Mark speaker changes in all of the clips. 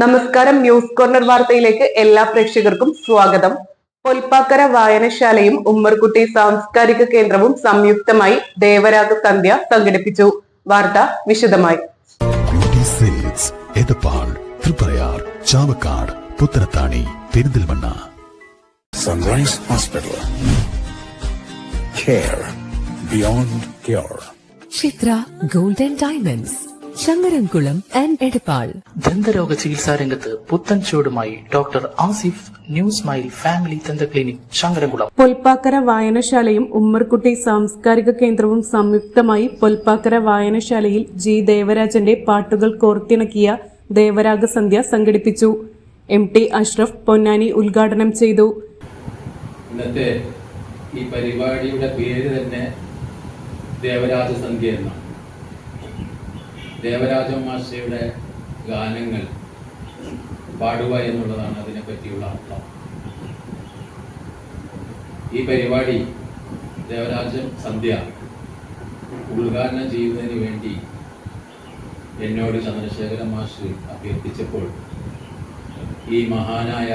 Speaker 1: നമസ്കാരം news corner വാർത്തയിലേക്ക് എല്ലാ പ്രേക്ഷകർക്കും സ്വാഗതം. പൊൽപ്പാക്കര വായനശാലയും ഉമ്മർകുട്ടി സാംസ്കാരിക കേന്ദ്രവും സംയുക്തമായി ദേവരാഗ സന്ധ്യ സംഘടിപ്പിച്ചു. വാർത്ത വിശദമായി.
Speaker 2: Triprayar Chavakkad Puthanathani Perinthalmanna.
Speaker 3: Sunrise Hospital. Care beyond cure.
Speaker 4: Chithra golden diamonds Changaramkulam and Edappal.
Speaker 5: ദന്തരോഗ ചികിത്സാ രംഗത്ത് പുത്തൻ ചുവടുമായി doctor Asif new smile family ദന്ത ക്ലിനിക് ശങ്കരൻകുളം.
Speaker 1: പൊൽപ്പാക്കര വായനശാലയും ഉമ്മർകുട്ടി സാംസ്കാരിക കേന്ദ്രവും സംയുക്തമായി പൊൽപ്പാക്കര വായനശാലയിൽ ജി ദേവരാജന്റെ പാട്ടുകൾ കോർത്തിണക്കിയ ദേവരാഗ സന്ധ്യ സംഘടിപ്പിച്ചു. എം ടി അഷ്റഫ് പൊന്നാനി ഉദ്ഘാടനം ചെയ്തു.
Speaker 6: ഇന്നത്തെ ഈ പരിപാടിയുടെ പേര് തന്നെ ദേവരാജ സന്ധ്യ എന്നാണ്. ദേവരാജ മാഷയുടെ ഗാനങ്ങൾ പാടുക എന്നുള്ളതാണ് അതിനെ പറ്റിയുള്ള അർത്ഥം. ഈ പരിപാടി ദേവരാജൻ സന്ധ്യ ഉദ്ഘാടനം ചെയ്യുന്നതിന് വേണ്ടി എന്നോട് ചന്ദ്രശേഖര മാഷ് അഭ്യർത്ഥിച്ചപ്പോൾ ഈ മഹാനായ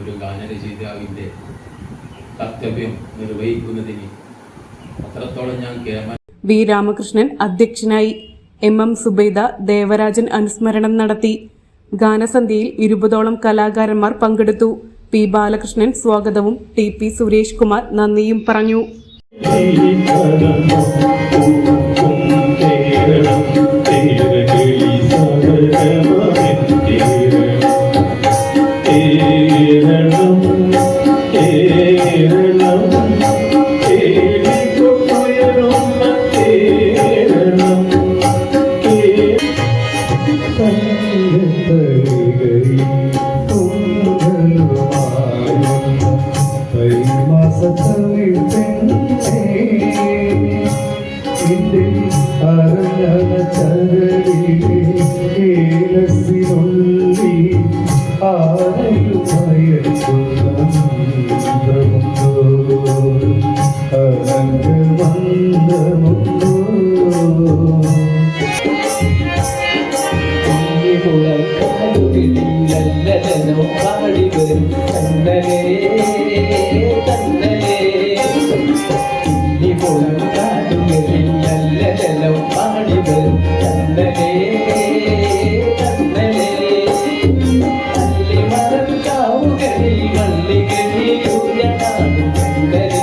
Speaker 6: ഒരു ഗാനരചയിതാവിന്റെ കർത്തവ്യം നിർവഹിക്കുന്നതിന് അത്രത്തോളം ഞാൻ കേമ
Speaker 1: വി രാമകൃഷ്ണൻ അധ്യക്ഷനായി എം എം സുബൈദ ദേവരാജൻ അനുസ്മരണം നടത്തി. ഗാനസന്ധ്യയിൽ ഇരുപതോളം കലാകാരന്മാർ പങ്കെടുത്തു. പി ബാലകൃഷ്ണൻ സ്വാഗതവും ടി പി സുരേഷ് കുമാർ നന്ദിയും പറഞ്ഞു.
Speaker 7: പാടിവരും തന്നലേ തന്നലേ ഇനിമുളം കാടുകളിൽ നല്ലതെല്ലാം പാടിവരും തന്നലേ തന്നലേ അല്ലിമരം കാവുകളിൽ മല്ലികളിൽ ഉയരാടും തന്നലേ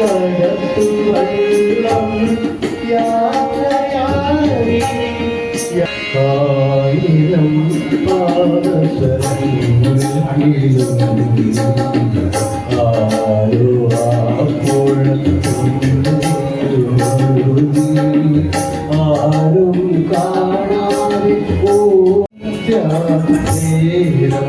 Speaker 7: കടത്തുവെള്ളം യാത്രയായി ആയിരം ആരോ അപ്പോൾ ആരും കാണാതെ ഓ നേരം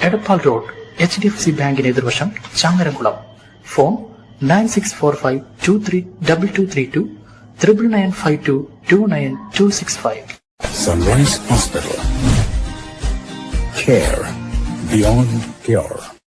Speaker 5: Edappal road H D F C ബാങ്കിന് എതിർവശം Changaramkulam. Phone nine six four five two three double two three two triple nine five two two nine two six five.
Speaker 3: Sunrise hospital care beyond cure.